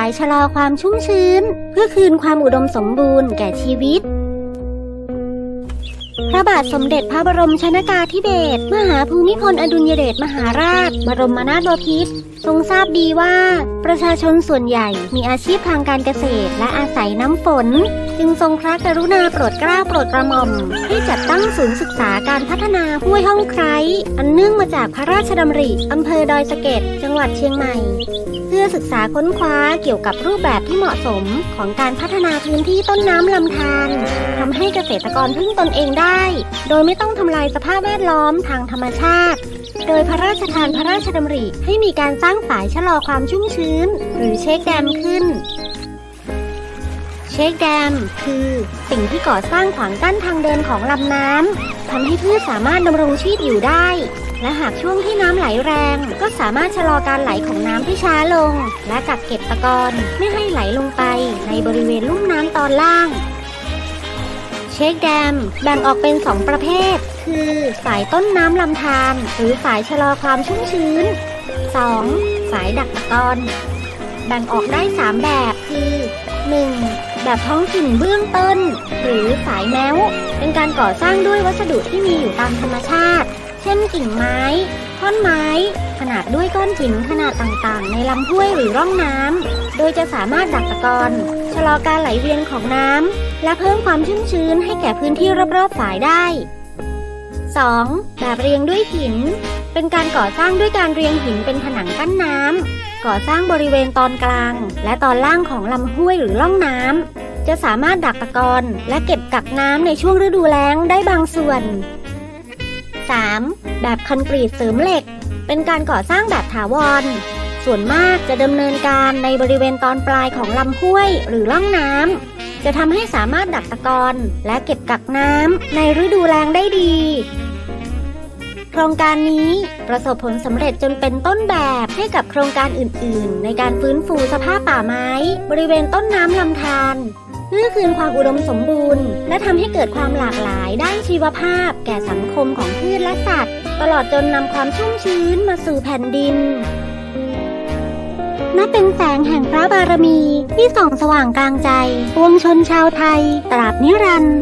ายชะลอความชุ่มชื้น เพื่อคืนความอุดมสมบูรณ์แก่ชีวิต พระบาทสมเด็จพระบรมชนากาธิเบศรมหาภูมิพลอดุลยเดชมหาราช บรมนาถบพิตรทรงทราบดีว่า ประชาชนส่วนใหญ่มีอาชีพทางการเกษตรและอาศัยน้ำฝน จึงทรงพระกรุณาโปรดเกล้าโปรดกระหม่อม ให้จัดตั้งศูนย์ศึกษาการพัฒนาห้วยห้องไคร้อันเนื่องมาจากพระราชดำริอำเภอดอยสะเก็ดจังหวัดเชียงใหม่ เพื่อศึกษาค้นคว้าเกี่ยวกับรูปแบบที่เหมาะสมของการพัฒนาพื้นที่ต้นน้ำลำธารทำให้เกษตรกรพึ่งตนเองได้โดยไม่ต้องทำลายสภาพแวดล้อมทางธรรมชาติ โดยพระราชทานพระราชดำริให้มีการสร้างฝายชะลอความชุ่มชื้น หรือเช็คแดมขึ้น เช็คแดม คือสิ่งที่ก่อสร้างขวางกั้นทางเดินของลำน้ำทำให้พืชสามารถดำรงชีพอยู่ได้ และหากช่วงที่น้ำไหลแรง ก็สามารถชะลอการไหลของน้ำที่ช้าลง และกักเก็บตะกอนไม่ให้ไหลลงไปในบริเวณลุ่มน้ำตอนล่าง เช็คแดม แบ่งออกเป็น 2 ประเภท คือฝายต้นน้ำลำธารหรือฝายชะลอความชุ่มชื้น 2. ฝายดักตะกอนแบ่งออกได้ 3 แบบคือ 1. แบบท้องถิ่นเบื้องต้น หรือฝายแมวเป็นการก่อสร้างด้วยวัสดุที่มีอยู่ตามธรรมชาติ เช่นกิ่งไม้ท่อนไม้ ขนาดด้วยก้อนหินขนาดต่างๆ ในลำห้วยหรือร่องน้ำโดยจะสามารถดักตะกอนชะลอการไหลเวียนของน้ำ และเพิ่มความชุ่มชื้นให้แก่พื้นที่รอบๆฝายได้ 2. แบบเรียงด้วยหิน เป็นการก่อสร้างด้วยการเรียงหินเป็นผนังกั้นน้ำก่อสร้างบริเวณตอนกลาง และตอนล่างของลำห้วยหรือล่องน้ำจะสามารถดักตะกอนและเก็บกักน้ำในช่วงฤดูแล้งได้บางส่วน 3. แบบคอนกรีตเสริมเหล็ก เป็นการก่อสร้างแบบถาวร ส่วนมากจะดำเนินการในบริเวณตอนปลายของลำห้วยหรือล่องน้ำ จะทำให้สามารถดักตะกอนและเก็บกักน้ำในฤดูแล้งได้ดี โครงการนี้ประสบผลสำเร็จจนเป็นต้นแบบให้กับโครงการอื่น ๆ ในการฟื้นฟูสภาพป่าไม้ บริเวณต้นน้ำลำธารเพื่อคืนความอุดมสมบูรณ์ และทำให้เกิดความหลากหลายด้านชีวภาพ แก่สังคมของพืชและสัตว์ ตลอดจนนำความชุ่มชื้นมาสู่แผ่นดิน นับเป็นแสงแห่งพระบารมีที่ส่องสว่างกลางใจปวงชนชาวไทย ตราบนิรันดร์